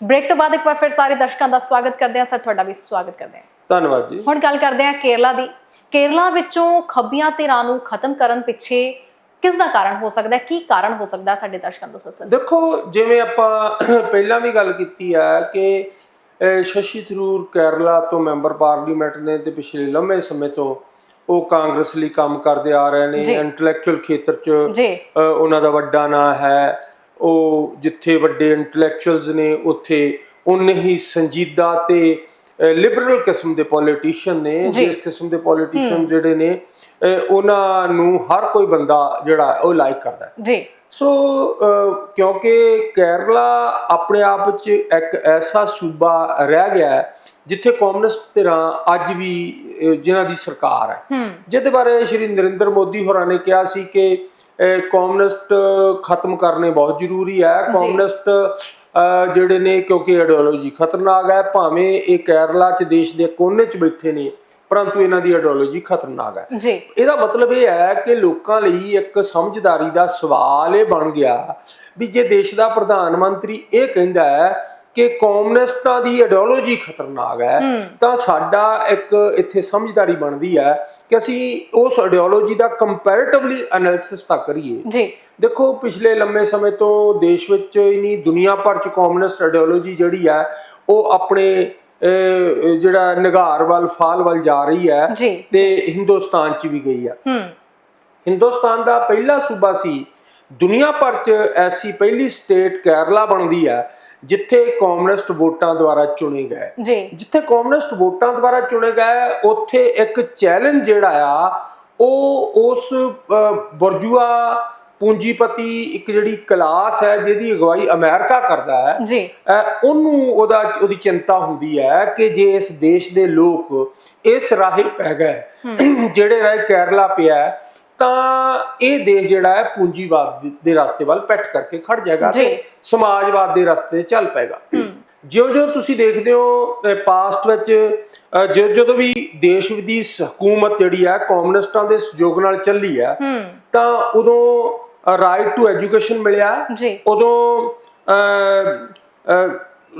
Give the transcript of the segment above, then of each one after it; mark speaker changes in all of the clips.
Speaker 1: Break ਤੋਂ ਬਾਅਦ ਇੱਕ ਵਾਰ ਫਿਰ ਸਾਰੇ ਦਰਸ਼ਕਾਂ ਦਾ ਸਵਾਗਤ ਕਰਦੇ ਹਾਂ। ਸਰ ਤੁਹਾਡਾ ਵੀ ਸਵਾਗਤ ਕਰਦੇ ਹਾਂ।
Speaker 2: ਧੰਨਵਾਦ ਜੀ।
Speaker 1: ਹੁਣ ਗੱਲ ਕਰਦੇ ਹਾਂ ਕੇਰਲਾ ਦੀ। ਕੇਰਲਾ ਵਿੱਚੋਂ ਖੱਬੀਆਂ ਧਿਰਾਂ ਨੂੰ ਖਤਮ ਕਰਨ ਪਿੱਛੇ ਕਿਸ ਦਾ ਕਾਰਨ ਹੋ ਸਕਦਾ ਹੈ? ਕੀ ਕਾਰਨ ਹੋ ਸਕਦਾ ਹੈ ਸਾਡੇ ਦਰਸ਼ਕਾਂ ਤੋਂ ਸੋਚਣ
Speaker 2: ਦੇਖੋ ਜਿਵੇਂ ਆਪਾਂ ਪਹਿਲਾਂ ਵੀ ਗੱਲ ਕੀਤੀ ਆ ਕਿ ਸ਼ਸ਼ੀ ਥਰੂਰ ਕੇਰਲਾ ਤੋਂ ਮੈਂਬਰ ਪਾਰਲੀਮੈਂਟ ਨੇ ਤੇ ਪਿਛਲੇ ਲੰਮੇ ਸਮੇਂ ਤੋਂ ਉਹ ਕਾਂਗਰਸ ਲਈ ਕੰਮ ਕਰਦੇ ਆ ਰਹੇ ਨੇ। ਇੰਟੈਲੈਕਚੁਅਲ ਖੇਤਰ 'ਚ ਉਹਨਾਂ ਦਾ ਵੱਡਾ ਨਾਂ ਹੈ। ਉਹ ਜਿੱਥੇ ਵੱਡੇ ਇੰਟੈਲੈਕਚੁਅਲਸ ਨੇ ਉੱਥੇ ਉਨੇ ਹੀ ਸੰਜੀਦਾ ਤੇ ਲਿਬਰਲ ਕਿਸਮ ਦੇ ਪੋਲੀਟੀਸ਼ੀਅਨ ਨੇ। ਜਿਸ ਕਿਸਮ ਦੇ ਪੋਲੀਟੀਸ਼ੀਅਨ ਜਿਹੜੇ ਨੇ ਉਹਨਾਂ ਨੂੰ ਹਰ ਕੋਈ ਬੰਦਾ ਜਿਹੜਾ ਉਹ ਲਾਈਕ ਕਰਦਾ।
Speaker 1: ਜੀ
Speaker 2: ਸੋ ਕਿਉਂਕਿ ਕੇਰਲਾ ਆਪਣੇ ਆਪ ਵਿੱਚ ਇੱਕ ਐਸਾ ਸੂਬਾ ਰਹਿ ਗਿਆ ਹੈ ਜਿੱਥੇ ਕਮਿਊਨਿਸਟ ਧਿਰਾਂ ਅੱਜ ਵੀ ਜਿਨ੍ਹਾਂ ਦੀ ਸਰਕਾਰ ਹੈ ਜਿਹਦੇ ਬਾਰੇ ਸ਼੍ਰੀ ਨਰਿੰਦਰ ਮੋਦੀ ਹੋਰਾਂ ਨੇ ਕਿਹਾ ਸੀ ਕਿ ਕਮਿਊਨਿਸਟ ਖਤਮ ਕਰਨੇ ਬਹੁਤ ਜ਼ਰੂਰੀ ਹੈ। ਕਮਿਊਨਿਸਟ ਜਿਹੜੇ ਨੇ ਕਿਉਂਕਿ ਆਈਡੀਓਲੋਜੀ ਖਤਰਨਾਕ ਹੈ ਭਾਵੇਂ ਇਹ ਕੇਰਲਾ ਚ ਦੇਸ਼ ਦੇ ਕੋਨੇ ਚ ਬੈਠੇ ਨੇ ਪਰੰਤੂ ਇਹਨਾਂ ਦੀ ਆਈਡੀਓਲੋਜੀ ਖਤਰਨਾਕ ਹੈ।
Speaker 1: ਜੀ।
Speaker 2: ਇਹਦਾ ਮਤਲਬ ਇਹ ਹੈ ਕਿ ਲੋਕਾਂ ਲਈ ਇੱਕ ਸਮਝਦਾਰੀ ਦਾ ਸਵਾਲ ਇਹ ਬਣ ਗਿਆ ਵੀ ਜੇ ਦੇਸ਼ ਦਾ ਪ੍ਰਧਾਨ ਮੰਤਰੀ ਇਹ ਕਹਿੰਦਾ ਹੈ ਕਿ ਕਮਿਊਨਿਸਟਾਂ ਦੀ ਆਈਡੀਓਲੋਜੀ ਖਤਰਨਾਕ ਹੈ ਤਾਂ ਸਾਡਾ ਇੱਕ ਇੱਥੇ ਸਮਝਦਾਰੀ ਬਣਦੀ ਹੈ ਕਿ ਅਸੀਂ ਉਸ ਆਈਡੀਓਲੋਜੀ ਦਾ ਕੰਪੈਰੀਟਿਵਲੀ ਐਨਾਲਿਸਿਸ ਤਾਂ ਕਰੀਏ।
Speaker 1: ਜੀ।
Speaker 2: ਦੇਖੋ ਪਿਛਲੇ ਲੰਮੇ ਸਮੇਂ ਤੋਂ ਦੇਸ਼ ਵਿੱਚ ਹੀ ਨਹੀਂ ਦੁਨੀਆ ਭਰ ਚ ਕਮਿਊਨਿਸਟ ਆਈਡੀਓਲੋਜੀ ਜਿਹੜੀ ਹੈ ਉਹ ਆਪਣੇ ਜਿਹੜਾ ਨਿਗਾਰ ਵੱਲ ਫਾਲ ਵੱਲ ਜਾ ਰਹੀ ਹੈ ਤੇ ਹਿੰਦੁਸਤਾਨ ਚ ਵੀ ਗਈ ਆ
Speaker 1: ਹੂੰ।
Speaker 2: ਹਿੰਦੁਸਤਾਨ ਦਾ ਪਹਿਲਾ ਸੂਬਾ ਸੀ ਦੁਨੀਆ ਭਰ ਚ ਐਸੀ ਪਹਿਲੀ ਸਟੇਟ ਕੇਰਲਾ ਬਣਦੀ ਆ ਜਿੱਥੇ ਕਮਿਊਨਿਸਟ ਵੋਟਾਂ ਦੁਆਰਾ ਚੁਣੇ ਗਏ।
Speaker 1: ਜੀ।
Speaker 2: ਜਿੱਥੇ ਕਮਿਊਨਿਸਟ ਵੋਟਾਂ ਦੁਆਰਾ ਚੁਣੇ ਗਏ ਉੱਥੇ ਇੱਕ ਚੈਲੰਜ ਜਿਹੜਾ ਆ ਉਹ ਉਸ ਬੁਰਜੂਆ ਪੂੰਜੀਪਤੀ ਇੱਕ ਜਿਹੜੀ ਕਲਾਸ ਹੈ ਜਿਹਦੀ ਅਗਵਾਈ ਅਮਰੀਕਾ ਕਰਦਾ ਹੈ
Speaker 1: ਜੀ।
Speaker 2: ਉਹਨੂੰ ਉਹਦਾ ਉਹਦੀ ਚਿੰਤਾ ਹੁੰਦੀ ਹੈ ਕਿ ਜੇ ਇਸ ਦੇਸ਼ ਦੇ ਲੋਕ ਇਸ ਰਾਹੇ ਪੈ ਗਏ ਜਿਹੜੇ ਰਾਹ ਕੇਰਲਾ ਪਿਆ ਹੈ, ਤਾਂ ਇਹ ਦੇਸ਼ ਜਿਹੜਾ ਹੈ ਪੂੰਜੀਵਾਦ ਦੇ- ਰਸਤੇ ਵੱਲ ਪਿੱਠ ਕਰਕੇ ਖੜ ਜਾਏਗਾ। ਤੇ ਸਮਾਜਵਾਦ ਦੇ ਰਸਤੇ ਚੱਲ ਪਏਗਾ। ਜਿਉਂ-ਜਿਉਂ ਤੁਸੀਂ ਦੇਖਦੇ ਹੋ ਪਾਸਟ ਵਿੱਚ ਜਦੋਂ ਵੀ ਦੇਸ਼ ਦੀ ਹਕੂਮਤ ਜਿਹੜੀ ਹੈ ਕਮਿਊਨਿਸਟਾਂ ਦੇ ਸਹਿਯੋਗ ਨਾਲ ਚੱਲੀ ਹੈ ਤਾਂ ਉਦੋਂ ਰਾਈਟ ਟੂ ਐਜੂਕੇਸ਼ਨ ਮਿਲਿਆ। ਉਦੋਂ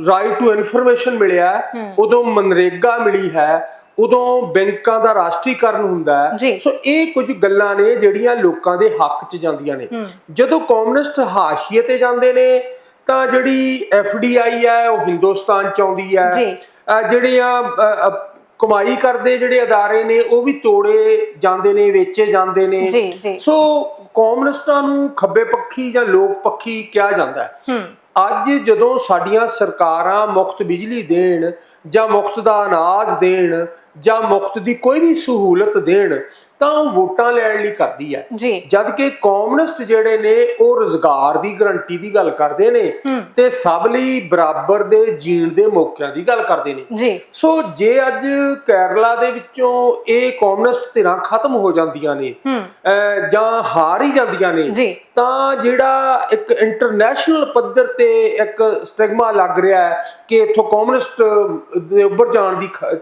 Speaker 2: ਰਾਈਟ ਟੂ ਇਨਫੋਰਮੇਸ਼ਨ ਮਿਲਿਆ। ਉਦੋਂ ਮਨਰੇਗਾ ਮਿਲੀ ਹੈ। ਉਦੋਂ ਬੈਂਕਾਂ ਦਾ ਰਾਸ਼ਟਰੀਕਰਨ ਹੁੰਦਾ। ਹੈ। ਸੋ ਇਹ ਕੁਝ ਗੱਲਾਂ ਨੇ ਜਿਹੜੀਆਂ ਲੋਕਾਂ ਦੇ ਹੱਕ 'ਚ ਜਾਂਦੀਆਂ ਨੇ। ਜਦੋਂ ਕਮਿਊਨਿਸਟ ਹਾਸ਼ੀਏ ਤੇ ਜਾਂਦੇ ਨੇ ਤਾਂ ਜਿਹੜੀ ਐਫਡੀਆਈ ਹੈ ਉਹ ਹਿੰਦੁਸਤਾਨ ਚ ਆਉਂਦੀ ਹੈ। ਜਿਹੜੀਆਂ ਕਮਾਈ ਕਰਦੇ ਜਿਹੜੇ ਅਦਾਰੇ ਨੇ ਉਹ ਵੀ ਤੋੜੇ ਜਾਂਦੇ ਨੇ ਵੇਚੇ ਜਾਂਦੇ ਨੇ। ਸੋ ਕਮਿਊਨਿਸਟਾਂ ਨੂੰ ਖੱਬੇ ਪੱਖੀ ਜਾਂ ਲੋਕ ਪੱਖੀ ਕਿਹਾ ਜਾਂਦਾ ਹੂੰ। ਅੱਜ ਜਦੋਂ ਸਾਡੀਆਂ ਸਰਕਾਰਾਂ ਮੁਫਤ ਬਿਜਲੀ ਦੇਣ ਜਾਂ ਮੁਫਤ ਦਾ ਅਨਾਜ ਦੇਣ ਜਾਂ ਮੁਫਤ ਦੀ ਕੋਈ ਵੀ ਸਹੂਲਤ ਦੇਣ ਤਾਂ ਉਹ ਵੋਟਾਂ ਲੈਣ ਲਈ ਕਰਦੀ ਹੈ
Speaker 1: ਜੀ।
Speaker 2: ਜਦ ਕਿ ਕਮਿਊਨਿਸਟ ਜਿਹੜੇ ਨੇ ਉਹ ਰੋਜ਼ਗਾਰ ਦੀ ਗਰੰਟੀ ਦੀ ਗੱਲ ਕਰਦੇ ਨੇ ਤੇ ਸਭ ਲਈ ਬਰਾਬਰ ਦੇ ਜੀਣ ਦੇ ਮੌਕਿਆਂ ਦੀ ਗੱਲ ਕਰਦੇ ਨੇ।
Speaker 1: ਜੀ।
Speaker 2: ਸੋ ਜੇ ਅੱਜ ਕੇਰਲਾ ਦੇ ਵਿੱਚੋਂ ਇਹ ਕਮਿਊਨਿਸਟ ਧਿਰਾਂ ਖਤਮ ਹੋ ਜਾਂਦੀਆਂ ਨੇ ਜਾਂ ਹਾਰ ਹੀ ਜਾਂਦੀਆਂ ਨੇ ਤਾਂ ਜਿਹੜਾ ਇੱਕ ਇੰਟਰਨੈਸ਼ਨਲ ਪੱਧਰ ਤੇ ਇੱਕ ਸਟਿਗਮਾ ਲੱਗ ਰਿਹਾ ਹੈ ਕਿ ਇਥੋਂ ਕਮਿਊਨਿਸਟ ਦੇ ਉੱਭਰ ਜਾਣ ਦੀ ਖ-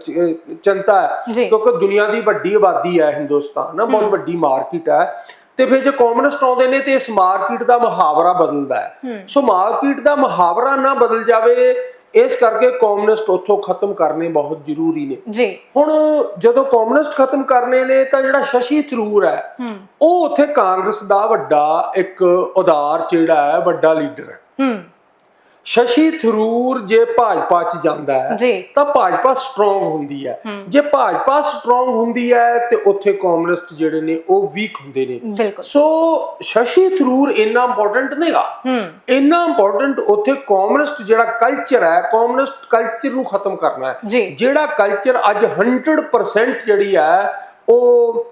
Speaker 2: ਚਿੰਤਾ ਹੈ। ਕਿਉਂਕਿ ਦੁਨੀਆ ਦੀ ਵੱਡੀ ਆਬਾਦੀ ਹੈ ਹਿੰਦੁਸਤਾਨ ਨਾ ਬਹੁਤ ਵੱਡੀ ਮਾਰਕੀਟ ਹੈ। ਤੇ ਫਿਰ ਜੇ ਕਮਿਊਨਿਸਟ ਆਉਂਦੇ ਨੇ ਤੇ ਇਸ ਮਾਰਕੀਟ ਦਾ ਮੁਹਾਵਰਾ ਬਦਲਦਾ ਹੈ। ਸੋ ਮਾਰਕੀਟ ਦਾ ਮੁਹਾਵਰਾ ਨਾ ਬਦਲ ਜਾਵੇ ਇਸ ਕਰਕੇ ਕਮਿਊਨਿਸਟ ਉੱਥੋਂ ਖਤਮ ਕਰਨੇ ਬਹੁਤ ਜ਼ਰੂਰੀ ਨੇ।
Speaker 1: ਜੀ।
Speaker 2: ਹੁਣ ਜਦੋਂ ਕਮਿਊਨਿਸਟ ਖਤਮ ਕਰਨੇ ਨੇ ਤਾਂ ਜਿਹੜਾ ਸ਼ਸ਼ੀ ਥਰੂਰ ਹੈ
Speaker 1: ਹੂੰ।
Speaker 2: ਉਹ ਉੱਥੇ ਕਾਂਗਰਸ ਦਾ ਵੱਡਾ ਇੱਕ ਉਦਾਰ ਜਿਹੜਾ ਹੈ ਵੱਡਾ ਲੀਡਰ ਹੈ।
Speaker 1: ਹੂੰ।
Speaker 2: ਸ਼ਸ਼ੀ ਥਰੂਰ ਜੇ ਭਾਜਪਾ ਚ ਜਾਂਦਾ ਹੈ ਤਾਂ ਭਾਜਪਾ ਸਟਰੋਂਗ ਹੁੰਦੀ ਹੈ। ਜੇ ਭਾਜਪਾ ਸਟਰੋਂਗ ਹੁੰਦੀ ਹੈ ਤੇ ਉੱਥੇ ਕਮਿਊਨਿਸਟ ਜਿਹੜੇ ਨੇ ਉਹ ਵੀਕ ਹੁੰਦੇ ਨੇ। ਸੋ ਸ਼ਸ਼ੀ ਥਰੂਰ ਇੰਨਾ ਇੰਪੋਰਟੈਂਟ ਨਹੀਂਗਾ ਇੰਨਾ ਇੰਪੋਰਟੈਂਟ ਉੱਥੇ ਕਮਿਊਨਿਸਟ ਜਿਹੜਾ ਕਲਚਰ ਹੈ ਕਮਿਊਨਿਸਟ ਕਲਚਰ ਨੂੰ ਖਤਮ ਕਰਨਾ ਹੈ। ਜਿਹੜਾ ਕਲਚਰ ਅੱਜ 100% ਜਿਹੜੀ ਹੈ ਉਹ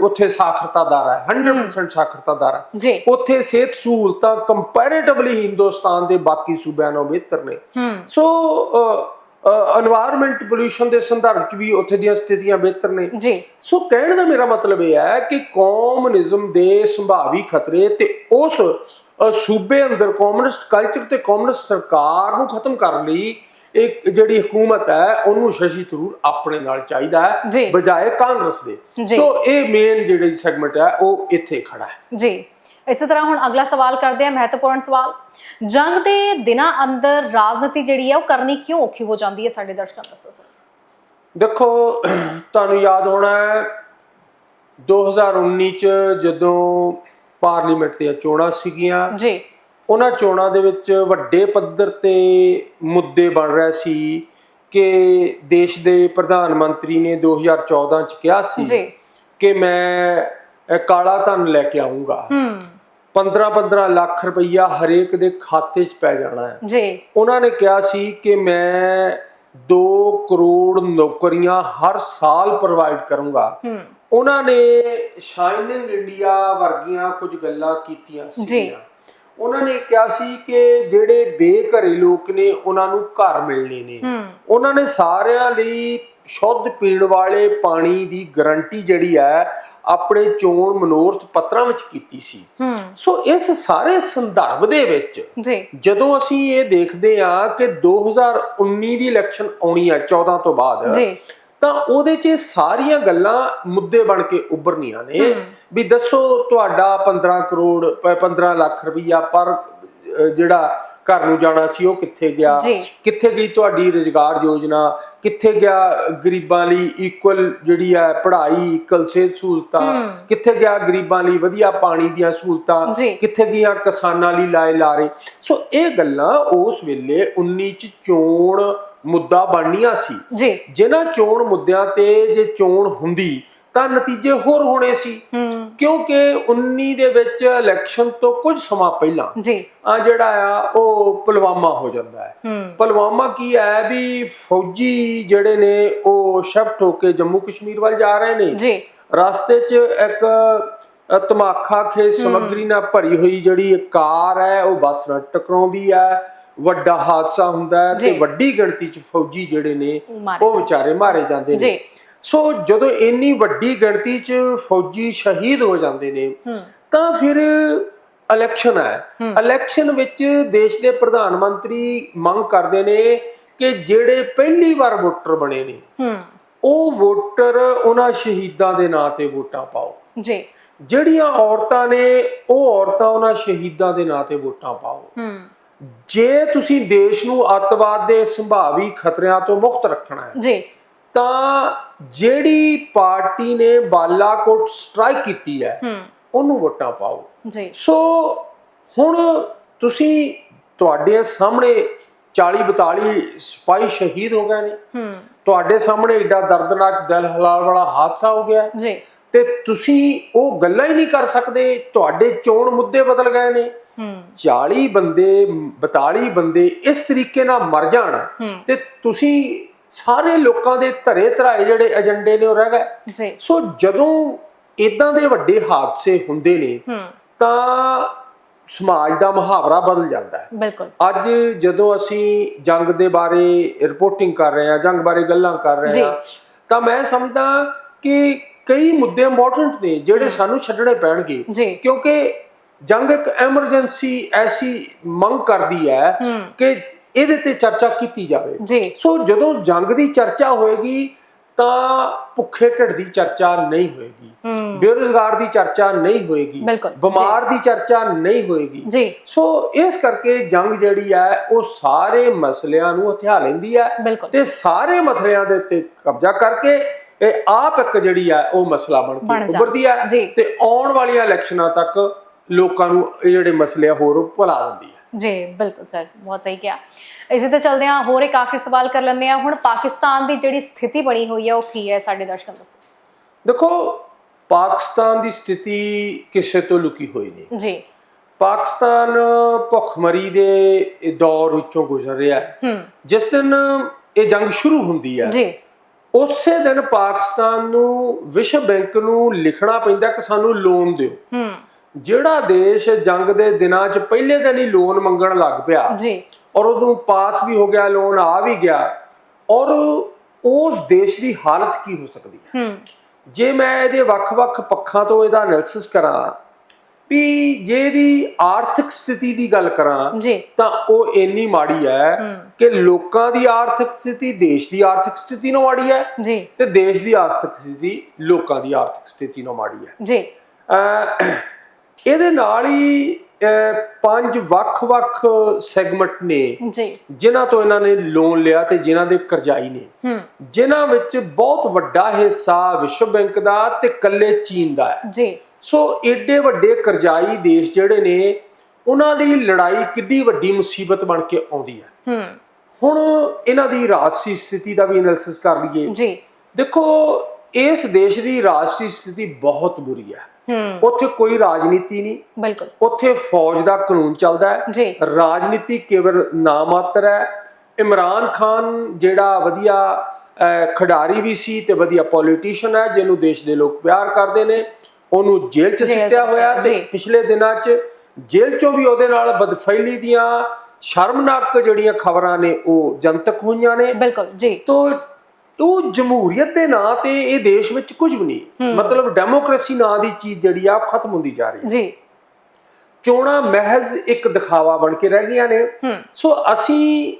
Speaker 2: ਉੱਥੇ ਸਾਖਰਤਾ ਦਰ ਹੈ 100% ਸਾਖਰਤਾ ਦਰ ਹੈ। ਉੱਥੇ ਸਿਹਤ ਸਹੂਲਤਾਂ ਕੰਪੈਰੀਟਿਵਲੀ ਹਿੰਦੁਸਤਾਨ ਦੇ ਬਾਕੀ ਸੂਬਿਆਂ ਨਾਲੋਂ ਬਿਹਤਰ ਨੇ। ਸੋ এনवायरमेंट ਪੋਲੂਸ਼ਨ ਦੇ ਸੰਦਰਭ ਚ ਵੀ ਉੱਥੇ ਦੀਆਂ ਸਥਿਤੀਆਂ ਬਿਹਤਰ ਨੇ।
Speaker 1: ਜੀ।
Speaker 2: ਸੋ ਕਹਿਣ ਦਾ ਮੇਰਾ ਮਤਲਬ ਇਹ ਹੈ ਕਿ ਕਮਿਊਨਿਜ਼ਮ ਦੇ ਸੰਭਾਵੀ ਖਤਰੇ ਤੇ ਉਸ ਸੂਬੇ ਅੰਦਰ ਕਮਿਊਨਿਸਟ ਕਲਚਰ ਤੇ ਕਮਿਊਨਿਸਟ ਸਰਕਾਰ ਨੂੰ ਖਤਮ ਕਰਨ ਲਈ ਇੱਕ ਜਿਹੜੀ ਹਕੂਮਤ ਹੈ ਉਹਨੂੰ ਸ਼ਸ਼ੀ ਥਰੂਰ ਆਪਣੇ ਨਾਲ ਚਾਹੀਦਾ। ਹੈ ਬਜਾਏ ਕਾਂਗਰਸ ਦੇ। ਸੋ ਇਹ ਮੇਨ ਜਿਹੜੀ ਸੈਗਮੈਂਟ ਹੈ ਉਹ ਇੱਥੇ ਖੜਾ ਹੈ।
Speaker 1: ਜੀ। ਇਸੇ ਤਰ੍ਹਾਂ ਹੁਣ ਅਗਲਾ ਸਵਾਲ ਕਰਦੇ ਆ ਮਹੱਤਵਪੂਰਨ ਸਵਾਲ। ਜੰਗ ਦੇ ਦਿਨਾਂ ਅੰਦਰ ਰਾਜਨੀਤੀ ਜਿਹੜੀ ਹੈ ਉਹ ਕਰਨੀ ਕਿਉਂ ਔਖੀ ਹੋ ਜਾਂਦੀ ਹੈ ਸਾਡੇ ਦਰਸ਼ਕਾਂ ਦੱਸੋ ਸਰ
Speaker 2: ਦੇਖੋ ਤੁਹਾਨੂੰ ਯਾਦ ਹੋਣਾ ਹੈ 2019 ਚ ਜਦੋਂ ਪਾਰਲੀਮੈਂਟ ਦੀਆਂ ਚੋਣਾਂ ਸੀਗੀਆਂ
Speaker 1: ਜੀ।
Speaker 2: ਉਹਨਾਂ ਚੋਣਾਂ ਦੇ ਵਿੱਚ ਵੱਡੇ ਪੱਧਰ ਤੇ ਮੁੱਦੇ ਬਣ ਰਹੇ ਸੀ ਕਿ ਦੇਸ਼ ਦੇ ਪ੍ਰਧਾਨ ਮੰਤਰੀ ਨੇ 2014 ਚ ਕਿਹਾ ਸੀ ਕਿ ਮੈਂ ਕਾਲਾ ਧਨ ਲੈ ਕੇ ਆਉਂਗਾ
Speaker 1: ਹੂੰ।
Speaker 2: 15-15 ਲੱਖ ਰੁਪਈਆ ਹਰੇਕ ਦੇ ਖਾਤੇ 'ਚ ਪੈ ਜਾਣਾ ਹੈ।
Speaker 1: ਜੀ।
Speaker 2: ਉਹਨਾਂ ਨੇ ਕਿਹਾ ਸੀ ਕਿ ਮੈਂ 2 ਕਰੋੜ ਨੌਕਰੀਆਂ ਹਰ ਸਾਲ ਪ੍ਰੋਵਾਈਡ ਕਰੂੰਗਾ।
Speaker 1: ਹੂੰ।
Speaker 2: ਉਹਨਾਂ ਨੇ ਸ਼ਾਈਨਿੰਗ ਇੰਡੀਆ ਵਰਗੀਆਂ ਕੁਝ ਗੱਲਾਂ ਕੀਤੀਆਂ
Speaker 1: ਜੀ।
Speaker 2: ਸੀ ਉਹਨਾਂ ਨੇ ਕਿਹਾ ਸੀ ਕਿ ਜਿਹੜੇ ਬੇਘਰੇ ਲੋਕ ਨੇ ਉਹਨਾਂ ਨੂੰ ਘਰ ਮਿਲਣੇ ਨੇ। ਉਹਨਾਂ ਨੇ ਸਾਰਿਆਂ ਲਈ ਸ਼ੁੱਧ ਪੀਣ ਵਾਲੇ ਪਾਣੀ ਦੀ ਗਾਰੰਟੀ ਜਿਹੜੀ ਹੈ ਆਪਣੇ ਚੋਣ ਮਨੋਰਥ ਪੱਤਰਾਂ ਵਿੱਚ ਕੀਤੀ ਸੀ। ਸੋ ਇਸ ਸਾਰੇ ਸੰਦਰਭ ਦੇ ਵਿੱਚ ਜਦੋਂ ਅਸੀਂ ਇਹ ਦੇਖਦੇ ਹਾਂ ਕਿ 2019 ਦੀ ਇਲੈਕਸ਼ਨ ਆਉਣੀ ਹੈ 14 ਤੋਂ ਬਾਅਦ
Speaker 1: ਜੀ।
Speaker 2: ਤਾਂ ਉਹਦੇ 'ਚ ਸਾਰੀਆਂ ਗੱਲਾਂ ਮੁੱਦੇ ਬਣ ਕੇ ਉੱਭਰਨੀਆਂ ਨੇ। ਵੀ ਦੱਸੋ ਤੁਹਾਡਾ 15 ਕਰੋੜ ਪ- 15 ਲੱਖ ਰੁਪਈਆ ਪਰ ਜਿਹੜਾ ਘਰ ਨੂੰ ਜਾਣਾ ਸੀ ਉਹ ਕਿੱਥੇ ਗਿਆ। ਕਿੱਥੇ ਗਈ ਤੁਹਾਡੀ ਰੋਜ਼ਗਾਰ ਯੋਜਨਾ ਕਿੱਥੇ ਗਿਆ ਗਰੀਬਾਂ ਲਈ ਇਕੁਅਲ ਜਿਹੜੀ ਹੈ ਪੜ੍ਹਾਈ ਇਕੁਅਲ ਸਿਹਤ ਸਹੂਲਤਾਂ। ਕਿੱਥੇ ਗਿਆ ਗਰੀਬਾਂ ਲਈ ਵਧੀਆ ਪਾਣੀ ਦੀਆਂ ਸਹੂਲਤਾਂ। ਕਿੱਥੇ ਗਈਆਂ ਕਿਸਾਨਾਂ ਲਈ ਲਾਏ ਲਾਰੇ ਸੋ ਇਹ ਗੱਲਾਂ ਉਸ ਵੇਲੇ 19 ਚ ਚੋਣ ਮੁੱਦਾ ਬਣਨੀਆਂ ਸੀ।
Speaker 1: ਜੀ।
Speaker 2: ਜਿਨ੍ਹਾਂ ਚੋਣ ਮੁੱਦਿਆਂ ਤੇ ਜੇ ਚੋਣ ਹੁੰਦੀ ਤਾਂ ਨਤੀਜੇ ਹੋਰ ਹੋਣੇ ਸੀ। ਕਿਉਂਕਿ 19 ਦੇ ਵਿੱਚ ਇਲੈਕਸ਼ਨ ਤੋਂ ਕੁਝ ਸਮਾਂ ਪਹਿਲਾਂ
Speaker 1: ਜੀ।
Speaker 2: ਆ ਜਿਹੜਾ ਆ ਉਹ ਪੁਲਵਾਮਾ ਹੋ ਜਾਂਦਾ ਹੈ। ਪੁਲਵਾਮਾ ਕੀ ਹੈ ਵੀ ਫੌਜੀ ਜਿਹੜੇ ਨੇ ਉਹ ਸ਼ਿਫਟ ਹੋ ਕੇ ਜੰਮੂ ਕਸ਼ਮੀਰ ਵੱਲ ਜਾ ਰਹੇ ਨੇ।
Speaker 1: ਜੀ।
Speaker 2: ਰਸਤੇ 'ਚ ਇੱਕ ਧਮਾਕਾ ਖੇਜ ਸਮੱਗਰੀ ਨਾਲ ਭਰੀ ਹੋਈ ਜਿਹੜੀ ਕਾਰ ਹੈ ਉਹ ਬੱਸ ਨਾਲ ਟਕਰਾਉਂਦੀ ਹੈ। ਵੱਡਾ ਹਾਦਸਾ ਹੁੰਦਾ ਹੈ ਤੇ। ਵੱਡੀ ਗਿਣਤੀ 'ਚ ਫੌਜੀ ਜਿਹੜੇ ਨੇ ਉਹ ਵਿਚਾਰੇ ਮਾਰੇ ਜਾਂਦੇ ਨੇ। ਸੋ ਜਦੋਂ ਇੰਨੀ ਵੱਡੀ ਗਿਣਤੀ 'ਚ ਫੌਜੀ ਸ਼ਹੀਦ ਹੋ ਜਾਂਦੇ ਨੇ ਤਾਂ ਫਿਰ ਇਲੈਕਸ਼ਨ ਹੈ। ਇਲੈਕਸ਼ਨ ਵਿੱਚ ਦੇਸ਼ ਦੇ ਪ੍ਰਧਾਨ ਮੰਤਰੀ ਮੰਗ ਕਰਦੇ ਨੇ ਕਿ ਜਿਹੜੇ ਪਹਿਲੀ ਵਾਰ ਵੋਟਰ ਬਣੇ ਨੇ ਉਹ ਵੋਟਰ ਉਹਨਾਂ ਸ਼ਹੀਦਾਂ ਦੇ ਨਾਂ ਤੇ ਵੋਟਾਂ ਪਾਓ।
Speaker 1: ਜੀ।
Speaker 2: ਜਿਹੜੀਆਂ ਔਰਤਾਂ ਨੇ ਉਹ ਔਰਤਾਂ ਉਹਨਾਂ ਸ਼ਹੀਦਾਂ ਦੇ ਨਾਂ ਤੇ ਵੋਟਾਂ ਪਾਓ।
Speaker 1: ਹੂੰ।
Speaker 2: ਜੇ ਤੁਸੀਂ ਦੇਸ਼ ਨੂੰ ਅੱਤਵਾਦ ਦੇ ਸੰਭਾਵੀ ਖਤਰਿਆਂ ਤੋਂ ਮੁਕਤ ਰੱਖਣਾ ਹੈ
Speaker 1: ਜੀ।
Speaker 2: ਤਾਂ ਜਿਹੜੀ ਪਾਰਟੀ ਨੇ ਬਾਲਾਕੋਟ ਸਟ੍ਰਾਈਕ ਕੀਤੀ ਹੈ ਉਹਨੂੰ ਵੋਟਾਂ ਪਾਓ।
Speaker 1: ਜੀ।
Speaker 2: ਸੋ ਹੁਣ ਤੁਸੀਂ ਤੁਹਾਡੇ ਸਾਹਮਣੇ 40 42 ਸਿਪਾਹੀ ਸ਼ਹੀਦ ਹੋ ਗਏ ਨੇ।
Speaker 1: ਹੂੰ।
Speaker 2: ਤੁਹਾਡੇ ਸਾਹਮਣੇ ਏਡਾ ਦਰਦਨਾਕ ਦਿਲ ਹਲਾਲ ਵਾਲਾ ਹਾਦਸਾ ਹੋ ਗਿਆ
Speaker 1: ਜੀ।
Speaker 2: ਤੇ ਤੁਸੀਂ ਉਹ ਗੱਲਾਂ ਹੀ ਨਹੀਂ ਕਰ ਸਕਦੇ ਤੁਹਾਡੇ ਚੋਣ ਮੁੱਦੇ ਬਦਲ ਗਏ ਨੇ। 40 ਬੰਦੇ 42 ਬੰਦੇ ਇਸ ਤਰੀਕੇ ਨਾਲ ਮਰ ਜਾਣ ਤੇ ਤੁਸੀਂ ਸਾਰੇ ਲੋਕਾਂ ਦੇ ਧਰੇ ਧਰਾਏ ਜਿਹੜੇ ਏਜੰਡੇ ਨੇ ਉਹ ਰਹਿ ਗਏ। ਸੋ ਜਦੋਂ ਇਦਾਂ ਦੇ ਵੱਡੇ ਹਾਦਸੇ ਹੁੰਦੇ ਨੇ ਤਾਂ ਸਮਾਜ ਦਾ ਮੁਹਾਵਰਾ ਬਦਲ ਜਾਂਦਾ ਹੈ।
Speaker 1: ਬਿਲਕੁਲ।
Speaker 2: ਅੱਜ ਜਦੋਂ ਅਸੀਂ ਜੰਗ ਦੇ ਬਾਰੇ ਰਿਪੋਰਟਿੰਗ ਕਰ ਰਹੇ ਹਾਂ ਜੰਗ ਬਾਰੇ ਗੱਲਾਂ ਕਰ ਰਹੇ। ਹਾਂ ਤਾਂ ਮੈਂ ਸਮਝਦਾ ਕਿ ਕਈ ਮੁੱਦੇ ਇੰਪੋਰਟੈਂਟ ਨੇ ਜਿਹੜੇ ਸਾਨੂੰ ਛੱਡਣੇ ਪੈਣਗੇ। ਕਿਉਂਕਿ ਜੰਗ ਇੱਕ ਐਮਰਜੈਂਸੀ ਐਸੀ ਮੰਗ ਕਰਦੀ ਹੈ ਕਿ ਇਹਦੇ ਤੇ ਚਰਚਾ ਕੀਤੀ ਜਾਵੇ। ਸੋ ਜਦੋਂ ਜੰਗ ਦੀ ਚਰਚਾ ਹੋਏਗੀ ਤਾਂ ਭੁੱਖੇ ਢਿੱਡ ਦੀ ਚਰਚਾ ਨਹੀਂ ਹੋਏਗੀ। ਬੇਰੁਜ਼ਗਾਰ ਦੀ ਚਰਚਾ ਨਹੀਂ ਹੋਏਗੀ। ਬਿਮਾਰ ਦੀ ਚਰਚਾ ਨਹੀਂ ਹੋਏਗੀ। ਸੋ ਇਸ ਕਰਕੇ ਜੰਗ ਜਿਹੜੀ ਹੈ ਉਹ ਸਾਰੇ ਮਸਲਿਆਂ ਨੂੰ ਹਥਿਆ ਲੈਂਦੀ ਹੈ ਤੇ ਸਾਰੇ ਮਸਲਿਆਂ ਦੇ ਉੱਤੇ ਕਬਜ਼ਾ ਕਰਕੇ ਇਹ ਆਪ ਇੱਕ ਜਿਹੜੀ ਹੈ ਉਹ ਮਸਲਾ ਬਣ ਕੇ ਉੱਭਰਦੀ ਹੈ। ਤੇ ਆਉਣ ਵਾਲੀਆਂ ਇਲੈਕਸ਼ਨਾਂ ਤੱਕ ਲੋਕਾਂ ਨੂੰ ਇਹ ਜਿਹੜੇ ਮਸਲੇ ਆ ਹੋਰ ਭੁਲਾ ਦਿੰਦੀ ਹੈ
Speaker 1: ਜੀ ਬਿਲਕੁਲ ਸਰ ਬਹੁਤ ਸਹੀ ਕਿਹਾ। ਇਸੇ ਤੇ ਚਲਦੇ ਹਾਂ ਹੋਰ ਇੱਕ ਆਖਰੀ ਸਵਾਲ ਕਰ ਲੈਂਦੇ ਹਾਂ। ਹੁਣ ਪਾਕਿਸਤਾਨ ਦੀ ਜਿਹੜੀ ਸਥਿਤੀ ਬਣੀ ਹੋਈ ਹੈ ਉਹ ਕੀ ਹੈ ਸਾਡੇ ਦਰਸ਼ਕਾਂ ਨੂੰ ਦੱਸੋ
Speaker 2: ਦੇਖੋ ਪਾਕਿਸਤਾਨ ਦੀ ਸਥਿਤੀ ਕਿਸੇ ਤੋਂ ਲੁਕੀ ਹੋਈ ਨਹੀਂ।
Speaker 1: ਜੀ।
Speaker 2: ਪਾਕਿਸਤਾਨ ਭੁੱਖਮਰੀ ਦੇ ਇਹ ਦੌਰ ਵਿੱਚੋਂ ਗੁਜ਼ਰ ਰਿਹਾ ਹੂੰ। ਜਿਸ ਦਿਨ ਇਹ ਜੰਗ ਸ਼ੁਰੂ ਹੁੰਦੀ ਹੈ
Speaker 1: ਜੀ।
Speaker 2: ਉਸੇ ਦਿਨ ਪਾਕਿਸਤਾਨ ਨੂੰ ਵਿਸ਼ਵ ਬੈਂਕ ਨੂੰ ਲਿਖਣਾ ਪੈਂਦਾ ਕਿ ਸਾਨੂੰ ਲੋਨ ਦਿਓ।
Speaker 1: ਹੂੰ।
Speaker 2: ਜਿਹੜਾ ਦੇਸ਼ ਜੰਗ ਦੇ ਦਿਨਾਂ 'ਚ ਪਹਿਲੇ ਦਿਨ ਹੀ ਲੋਨ ਮੰਗਣ ਲੱਗ ਪਿਆ
Speaker 1: ਜੀ।
Speaker 2: ਔਰ ਉਹਨੂੰ ਪਾਸ ਵੀ ਹੋ ਗਿਆ ਲੋਨ ਆ ਵੀ ਗਿਆ ਔਰ ਉਸ ਦੇਸ਼ ਦੀ ਹਾਲਤ ਕੀ ਹੋ ਸਕਦੀ ਹੈ?
Speaker 1: ਹੂੰ।
Speaker 2: ਜੇ ਮੈਂ ਇਹਦੇ ਵੱਖ-ਵੱਖ ਪੱਖਾਂ ਤੋਂ ਇਹਦਾ ਐਨਾਲਿਸਿਸ ਕਰਾਂ ਵੀ ਜੇ ਇਹਦੀ ਆਰਥਿਕ ਸਥਿਤੀ ਦੀ ਗੱਲ ਕਰਾਂ ਤਾਂ ਉਹ ਇੰਨੀ ਮਾੜੀ ਹੈ ਕਿ ਲੋਕਾਂ ਦੀ ਆਰਥਿਕ ਸਥਿਤੀ ਦੇਸ਼ ਦੀ ਆਰਥਿਕ ਸਥਿਤੀ ਨਾਲੋਂ ਮਾੜੀ ਹੈ ਤੇ ਦੇਸ਼ ਦੀ ਆਰਥਿਕ ਸਥਿਤੀ ਲੋਕਾਂ ਦੀ ਆਰਥਿਕ ਸਥਿਤੀ ਨਾਲੋਂ ਮਾੜੀ ਹੈ।
Speaker 1: ਜੀ।
Speaker 2: ਇਹਦੇ ਨਾਲ ਹੀ ਪੰਜ ਵੱਖ-ਵੱਖ ਸੈਗਮੈਂਟ ਨੇ
Speaker 1: ਜੀ।
Speaker 2: ਜਿਨ੍ਹਾਂ ਤੋਂ ਇਹਨਾਂ ਨੇ ਲੋਨ ਲਿਆ ਤੇ ਜਿਨ੍ਹਾਂ ਦੇ ਕਰਜ਼ਾਈ ਨੇ।
Speaker 1: ਹੂੰ।
Speaker 2: ਜਿਨ੍ਹਾਂ ਵਿੱਚ ਬਹੁਤ ਵੱਡਾ ਹਿੱਸਾ ਵਿਸ਼ਵ ਬੈਂਕ ਦਾ ਤੇ ਕੱਲੇ ਚੀਨ ਦਾ ਹੈ।
Speaker 1: ਜੀ।
Speaker 2: ਸੋ ਏਡੇ ਵੱਡੇ ਕਰਜ਼ਾਈ ਦੇਸ਼ ਜਿਹੜੇ ਨੇ ਉਹਨਾਂ ਦੀ ਲੜਾਈ ਕਿੱਡੀ ਵੱਡੀ ਮੁਸੀਬਤ ਬਣ ਕੇ ਆਉਂਦੀ ਹੈ।
Speaker 1: ਹੂੰ।
Speaker 2: ਹੁਣ ਇਹਨਾਂ ਦੀ ਰਾਜਸੀ ਸਥਿਤੀ ਦਾ ਵੀ ਐਨਾਲਿਸਿਸ ਕਰ ਲਈਏ।
Speaker 1: ਜੀ।
Speaker 2: ਦੇਖੋ ਇਸ ਦੇਸ਼ ਦੀ ਰਾਜਸੀ ਸਥਿਤੀ ਬਹੁਤ ਬੁਰੀ ਹੈ। ਉੱਥੇ ਕੋਈ ਰਾਜਨੀਤੀ ਨਹੀਂ।
Speaker 1: ਬਿਲਕੁਲ।
Speaker 2: ਉੱਥੇ ਫੌਜ ਦਾ ਕਾਨੂੰਨ ਚੱਲਦਾ ਹੈ। ਰਾਜਨੀਤੀ ਕੇਵਲ ਨਾਮਾਤਰ ਹੈ। ਇਮਰਾਨ ਖਾਨ ਜਿਹੜਾ ਵਧੀਆ ਖਿਡਾਰੀ ਵੀ ਸੀ ਤੇ ਵਧੀਆ ਪੋਲੀਟੀਸ਼ੀਅਨ ਹੈ ਜਿਹਨੂੰ ਦੇਸ਼ ਦੇ ਲੋਕ ਪਿਆਰ ਕਰਦੇ ਨੇ ਉਹਨੂੰ ਜੇਲ੍ਹ 'ਚ ਸਿੱਟਿਆ ਹੋਇਆ ਤੇ। ਪਿਛਲੇ ਦਿਨਾਂ 'ਚ ਜੇਲ੍ਹ 'ਚੋਂ ਵੀ ਉਹਦੇ ਨਾਲ ਬਦਫੈਲੀ ਦੀਆਂ ਸ਼ਰਮਨਾਕ ਜਿਹੜੀਆਂ ਖਬਰਾਂ ਨੇ ਉਹ ਜਨਤਕ ਹੋਈਆਂ ਨੇ।
Speaker 1: ਬਿਲਕੁਲ। ਜੀ।
Speaker 2: ਤੋ ਉਹ ਜਮਹੂਰੀਅਤ ਦੇ ਨਾਂ ਤੇ ਇਹ ਦੇਸ਼ ਵਿੱਚ ਕੁਝ ਵੀ ਨਹੀਂ। ਮਤਲਬ ਡੈਮੋਕ੍ਰੇਸੀ ਨਾਂ ਦੀ ਚੀਜ਼ ਜਿਹੜੀ ਆ ਖਤਮ ਹੁੰਦੀ ਜਾ ਰਹੀ ਹੈ
Speaker 1: ਜੀ।
Speaker 2: ਚੋਣਾਂ ਮਹਿਜ਼ ਇੱਕ ਦਿਖਾਵਾ ਬਣ ਕੇ ਰਹਿ ਗਈਆਂ ਨੇ। ਸੋ ਅਸੀਂ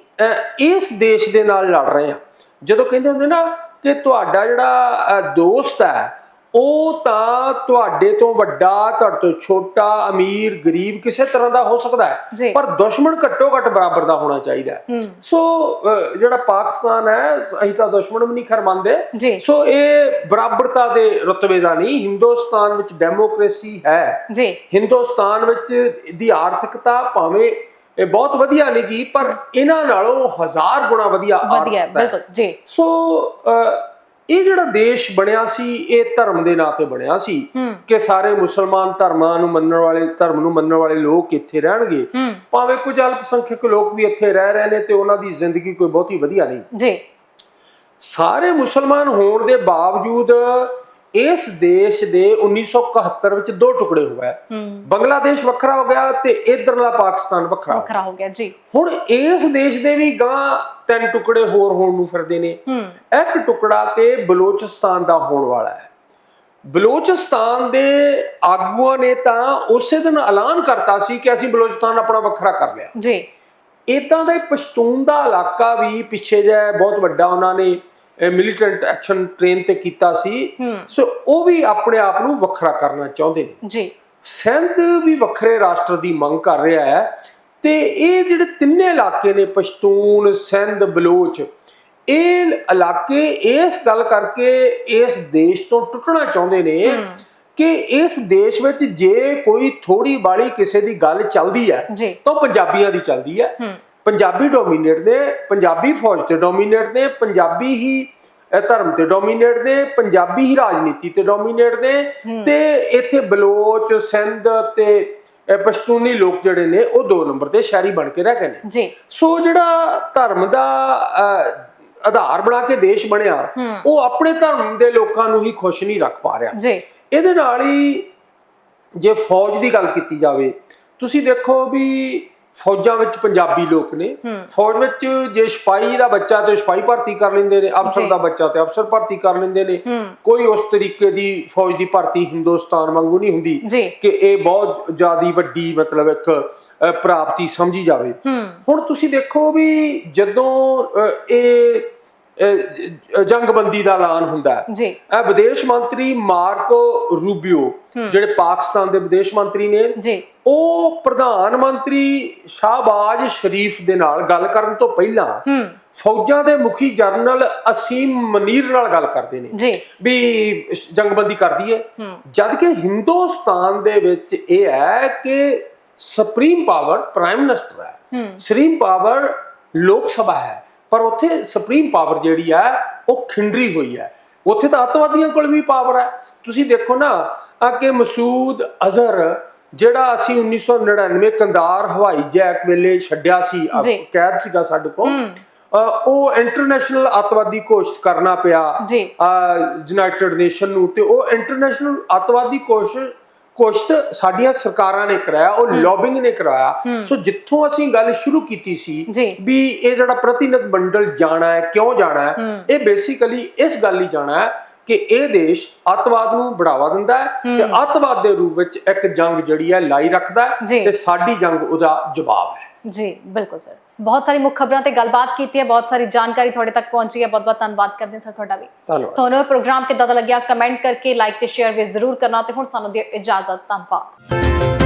Speaker 2: ਇਸ ਦੇਸ਼ ਦੇ ਨਾਲ ਲੜ ਰਹੇ ਹਾਂ। ਜਦੋਂ ਕਹਿੰਦੇ ਹੁੰਦੇ ਨਾ ਕਿ ਤੁਹਾਡਾ ਜਿਹੜਾ ਦੋਸਤ ਹੈ ਉਹ ਤਾਂ ਤੁਹਾਡੇ ਤੋਂ ਵੱਡਾ ਤੁਹਾਡੇ ਤੋਂ ਛੋਟਾ ਅਮੀਰ ਗਰੀਬ ਕਿਸੇ ਤਰ੍ਹਾਂ ਦਾ ਹੋ ਸਕਦਾ। ਹੈ। ਪਰ ਦੁਸ਼ਮਣ ਘੱਟੋ ਘੱਟ ਬਰਾਬਰ ਦਾ ਹੋਣਾ ਚਾਹੀਦਾ ਹੈ। ਸੋ ਜਿਹੜਾ ਪਾਕਿਸਤਾਨ ਹੈ ਅਸੀਂ ਤਾਂ ਦੁਸ਼ਮਣ ਵੀ ਨਹੀਂ ਖਰ ਮੰਨਦੇ।
Speaker 1: ਜੀ।
Speaker 2: ਸੋ ਇਹ ਬਰਾਬਰਤਾ ਦੇ ਰੁਤਬੇ ਦਾ ਨਹੀਂ ਹਿੰਦੁਸਤਾਨ ਵਿੱਚ ਡੈਮੋਕ੍ਰੇਸੀ ਹੈ।
Speaker 1: ਜੀ।
Speaker 2: ਹਿੰਦੁਸਤਾਨ ਵਿੱਚ ਦੀ ਆਰਥਿਕਤਾ ਭਾਵੇਂ ਇਹ ਬਹੁਤ ਵਧੀਆ ਨਹੀਂ ਗਈ ਪਰ ਇਹਨਾਂ ਨਾਲੋਂ ਹਜ਼ਾਰ ਗੁਣਾ ਵਧੀਆ ਆਰਥਿਕਤਾ ਹੈ।
Speaker 1: ਬਿਲਕੁਲ ਜੀ।
Speaker 2: ਸੋ ਇਹ ਜਿਹੜਾ ਦੇਸ਼ ਬਣਿਆ ਸੀ ਇਹ ਧਰਮ ਦੇ ਨਾਂ ਤੇ ਬਣਿਆ ਸੀ ਕਿ ਸਾਰੇ ਮੁਸਲਮਾਨ ਧਰਮਾਂ ਨੂੰ ਮੰਨਣ ਵਾਲੇ ਧਰਮ ਨੂੰ ਮੰਨਣ ਵਾਲੇ ਲੋਕ ਇੱਥੇ ਰਹਿਣਗੇ। ਭਾਵੇਂ ਕੁਝ ਅਲਪਸੰਖਿਅਕ ਲੋਕ ਵੀ ਇੱਥੇ ਰਹਿ ਰਹੇ ਨੇ ਤੇ ਉਹਨਾਂ ਦੀ ਜ਼ਿੰਦਗੀ ਕੋਈ ਬਹੁਤੀ ਵਧੀਆ ਨਹੀਂ।
Speaker 1: ਜੀ।
Speaker 2: ਸਾਰੇ ਮੁਸਲਮਾਨ ਹੋਣ ਦੇ ਬਾਵਜੂਦ ਇਸ ਦੇਸ਼ ਦੇ 1971 ਵਿੱਚ ਦੋ ਟੁਕੜੇ ਹੋ। ਗਏ ਬੰਗਲਾਦੇਸ਼ ਵੱਖਰਾ ਹੋ ਗਿਆ ਤੇ ਇਧਰਲਾ ਪਾਕਿਸਤਾਨ ਵੱਖਰਾ।
Speaker 1: ਵੱਖਰਾ ਹੋ ਗਿਆ ਜੀ।
Speaker 2: ਹੁਣ ਇਸ ਦੇਸ਼ ਦੇ ਵੀ ਗਾਂ ਤਿੰਨ ਟੁਕੜੇ ਹੋਰ ਹੋਣ ਨੂੰ ਫਿਰਦੇ ਨੇ। ਇੱਕ ਟੁਕੜਾ ਤੇ ਬਲੋਚਿਸਤਾਨ ਦਾ ਹੋਣ ਵਾਲਾ ਹੈ। ਬਲੋਚਿਸਤਾਨ ਦੇ ਆਗੂਆਂ ਨੇ ਤਾਂ ਉਸੇ ਦਿਨ ਐਲਾਨ ਕਰਤਾ ਸੀ ਕਿ ਅਸੀਂ ਬਲੋਚਿਸਤਾਨ ਆਪਣਾ ਵੱਖਰਾ ਕਰ ਲਿਆ।
Speaker 1: ਜੀ।
Speaker 2: ਇਦਾਂ ਦਾ ਪਸ਼ਤੂਨ ਦਾ ਇਲਾਕਾ ਵੀ ਪਿੱਛੇ ਜਿਹਾ ਬਹੁਤ ਵੱਡਾ ਉਹਨਾਂ ਨੇ ਮਿਲੀਟੈਂਟ ਐਕਸ਼ਨ ਟ੍ਰੇਨ ਤੇ ਕੀਤਾ ਸੀ। ਸੋ ਉਹ ਵੀ ਆਪਣੇ ਆਪ ਨੂੰ ਵੱਖਰਾ ਕਰਨਾ ਚਾਹੁੰਦੇ ਨੇ।
Speaker 1: ਜੀ।
Speaker 2: ਸਿੰਧ ਵੀ ਵੱਖਰੇ ਰਾਸ਼ਟਰ ਦੀ ਮੰਗ ਕਰ ਰਿਹਾ ਹੈ ਤੇ ਇਹ ਜਿਹੜੇ ਤਿੰਨੇ ਇਲਾਕੇ ਨੇ ਪਸ਼ਤੂਨ ਸਿੰਧ ਬਲੋਚ ਇਹ ਇਲਾਕੇ ਇਸ ਗੱਲ ਕਰਕੇ ਇਸ ਦੇਸ਼ ਤੋਂ ਟੁੱਟਣਾ ਚਾਹੁੰਦੇ ਨੇ ਕਿ ਇਸ ਦੇਸ਼ ਵਿੱਚ ਜੇ ਕੋਈ ਥੋੜੀ ਬਾਲੀ ਕਿਸੇ ਦੀ ਗੱਲ ਚੱਲਦੀ ਹੈ ਤਾਂ ਪੰਜਾਬੀਆਂ ਦੀ ਚੱਲਦੀ ਹੂੰ। ਪੰਜਾਬੀ ਡੋਮੀਨੇਟ ਨੇ ਪੰਜਾਬੀ ਫੌਜ ਤੇ ਡੋਮੀਨੇਟ ਨੇ ਪੰਜਾਬੀ ਹੀ ਧਰਮ ਤੇ ਡੋਮੀਨੇਟ ਨੇ ਪੰਜਾਬੀ ਹੀ ਰਾਜਨੀਤੀ ਤੇ ਡੋਮੀਨੇਟ ਨੇ ਤੇ ਇੱਥੇ ਬਲੋਚ ਸਿੰਧ ਤੇ ਪਸ਼ਤੂਨੀ ਲੋਕ ਜਿਹੜੇ ਨੇ ਉਹ ਦੋ ਨੰਬਰ ਤੇ ਸ਼ਹਿਰੀ ਬਣ ਕੇ ਰਹਿ ਗਏ ਨੇ।
Speaker 1: ਜੀ।
Speaker 2: ਸੋ ਜਿਹੜਾ ਧਰਮ ਦਾ ਆਧਾਰ ਬਣਾ ਕੇ ਦੇਸ਼ ਬਣਿਆ। ਉਹ ਆਪਣੇ ਧਰਮ ਦੇ ਲੋਕਾਂ ਨੂੰ ਹੀ ਖੁਸ਼ ਨਹੀਂ ਰੱਖ ਪਾ ਰਿਹਾ।
Speaker 1: ਜੀ।
Speaker 2: ਇਹਦੇ ਨਾਲ ਹੀ ਜੇ ਫੌਜ ਦੀ ਗੱਲ ਕੀਤੀ ਜਾਵੇ ਤੁਸੀਂ ਦੇਖੋ ਵੀ ਫੌਜਾਂ ਵਿੱਚ ਪੰਜਾਬੀ ਲੋਕ ਨੇ। ਫੌਜ ਵਿੱਚ ਜੇ ਸਿਪਾਹੀ ਦਾ ਬੱਚਾ ਤੇ ਸਿਪਾਹੀ ਭਰਤੀ ਕਰ ਲੈਂਦੇ ਨੇ ਅਫਸਰ। ਦਾ ਬੱਚਾ ਤੇ ਅਫਸਰ ਭਰਤੀ ਕਰ ਲੈਂਦੇ ਨੇ। ਕੋਈ ਉਸ ਤਰੀਕੇ ਦੀ ਫੌਜ ਦੀ ਭਰਤੀ ਹਿੰਦੁਸਤਾਨ ਵਾਂਗੂ ਨਹੀਂ ਹੁੰਦੀ ਕਿ ਇਹ ਬਹੁਤ ਜ਼ਿਆਦੀ ਵੱਡੀ ਮਤਲਬ ਇੱਕ ਪ੍ਰਾਪਤੀ ਸਮਝੀ ਜਾਵੇ। ਹੁਣ ਤੁਸੀਂ ਦੇਖੋ ਵੀ ਜਦੋਂ ਇਹ ਜੰਗਬੰਦੀ ਦਾ ਐਲਾਨ ਹੁੰਦਾ ਹੈ।
Speaker 1: ਜੀ।
Speaker 2: ਇਹ ਵਿਦੇਸ਼ ਮੰਤਰੀ ਮਾਰਕੋ ਰੂਬੀਓ ਜਿਹੜੇ ਪਾਕਿਸਤਾਨ ਦੇ ਵਿਦੇਸ਼ ਮੰਤਰੀ ਨੇ
Speaker 1: ਜੀ।
Speaker 2: ਉਹ ਪ੍ਰਧਾਨ ਮੰਤਰੀ ਸ਼ਾਹਬਾਜ਼ ਸ਼ਰੀਫ ਦੇ ਨਾਲ ਗੱਲ ਕਰਨ ਤੋਂ ਪਹਿਲਾਂ ਫੌਜਾਂ ਦੇ ਮੁਖੀ ਜਨਰਲ ਅਸੀਮ ਮਨੀਰ ਨਾਲ ਗੱਲ ਕਰਦੇ ਨੇ
Speaker 1: ਜੀ।
Speaker 2: ਵੀ ਜੰਗਬੰਦੀ ਕਰਦੀ ਹੈ। ਜਦ ਕਿ ਹਿੰਦੁਸਤਾਨ ਦੇ ਵਿੱਚ ਇਹ ਹੈ ਕਿ ਸੁਪਰੀਮ ਪਾਵਰ ਪ੍ਰਾਈਮ ਮਿਨਿਸਟਰ ਹੂੰ। ਸੁਪਰੀਮ ਪਾਵਰ ਲੋਕ ਸਭਾ ਹੈ। ਪਰ ਉੱਥੇ ਸੁਪਰੀਮ ਪਾਵਰ ਜਿਹੜੀ ਹੈ ਉਹ ਖਿੰਡਰੀ ਹੋਈ ਹੈ। ਉੱਥੇ ਤਾਂ ਅੱਤਵਾਦੀਆਂ ਕੋਲ ਵੀ ਪਾਵਰ ਹੈ। ਤੁਸੀਂ ਦੇਖੋ ਨਾ ਆ ਕਿ ਮਸੂਦ ਅਜ਼ਹਰ ਜਿਹੜਾ ਅਸੀਂ 1999 ਕੰਦਾਰ ਹਵਾਈ ਜੈਕ ਵੇਲੇ ਛੱਡਿਆ ਸੀ। ਕੈਦ ਸੀਗਾ ਸਾਡੇ ਕੋਲ ਉਹ ਇੰਟਰਨੈਸ਼ਨਲ ਅੱਤਵਾਦੀ ਘੋਸ਼ਿਤ ਕਰਨਾ ਪਿਆ
Speaker 1: ਜੀ।
Speaker 2: ਯੂਨਾਈਟਿਡ ਨੇਸ਼ਨ ਨੂੰ ਤੇ ਉਹ ਇੰਟਰਨੈਸ਼ਨਲ ਅੱਤਵਾਦੀ ਕੋਸ਼ਿਸ਼ ਕੋਸ਼ਿਤ ਸਾਡੀਆਂ ਸਰਕਾਰਾਂ ਨੇ ਕਰਾਇਆ ਉਹ ਲੌਬਿੰਗ ਨੇ ਕਰਾਇਆ। ਸੋ ਜਿੱਥੋਂ ਅਸੀਂ ਗੱਲ ਸ਼ੁਰੂ ਕੀਤੀ ਸੀ ਵੀ ਇਹ ਜਿਹੜਾ ਪ੍ਰਤੀਨਿਧ ਮੰਡਲ ਜਾਣਾ ਹੈ ਕਿਉਂ ਜਾਣਾ ਹੈ। ਇਹ ਬੇਸਿਕਲੀ ਇਸ ਗੱਲ ਲਈ ਜਾਣਾ ਹੈ ਕਿ ਇਹ ਦੇਸ਼ ਅੱਤਵਾਦ ਨੂੰ ਬੜਾਵਾ ਦਿੰਦਾ ਹੈ ਤੇ ਅੱਤਵਾਦ ਦੇ ਰੂਪ ਵਿੱਚ ਇੱਕ ਜੰਗ ਜਿਹੜੀ ਹੈ ਲਾਈ ਰੱਖਦਾ ਹੈ। ਤੇ ਸਾਡੀ ਜੰਗ ਉਹਦਾ ਜਵਾਬ ਹੈ।
Speaker 1: ਜੀ ਬਿਲਕੁਲ ਸਰ। ਬਹੁਤ ਸਾਰੀ ਮੁੱਖ ਖਬਰਾਂ ਤੇ ਗੱਲਬਾਤ ਕੀਤੀ ਹੈ ਬਹੁਤ ਸਾਰੀ ਜਾਣਕਾਰੀ ਤੁਹਾਡੇ ਤੱਕ ਪਹੁੰਚੀ ਹੈ ਬਹੁਤ ਬਹੁਤ ਧੰਨਵਾਦ ਕਰਦੇ ਹਾਂ ਸਰ ਤੁਹਾਡਾ ਵੀ। ਤੁਹਾਨੂੰ ਇਹ ਪ੍ਰੋਗਰਾਮ ਕਿੱਦਾਂ ਦਾ ਲੱਗਿਆ? ਕਮੈਂਟ ਕਰਕੇ ਲਾਈਕ ਤੇ ਸ਼ੇਅਰ ਵੀ ਜ਼ਰੂਰ ਕਰਨਾ ਤੇ ਹੁਣ ਸਾਨੂੰ ਦਿਓ ਇਜਾਜ਼ਤ ਧੰਨਵਾਦ।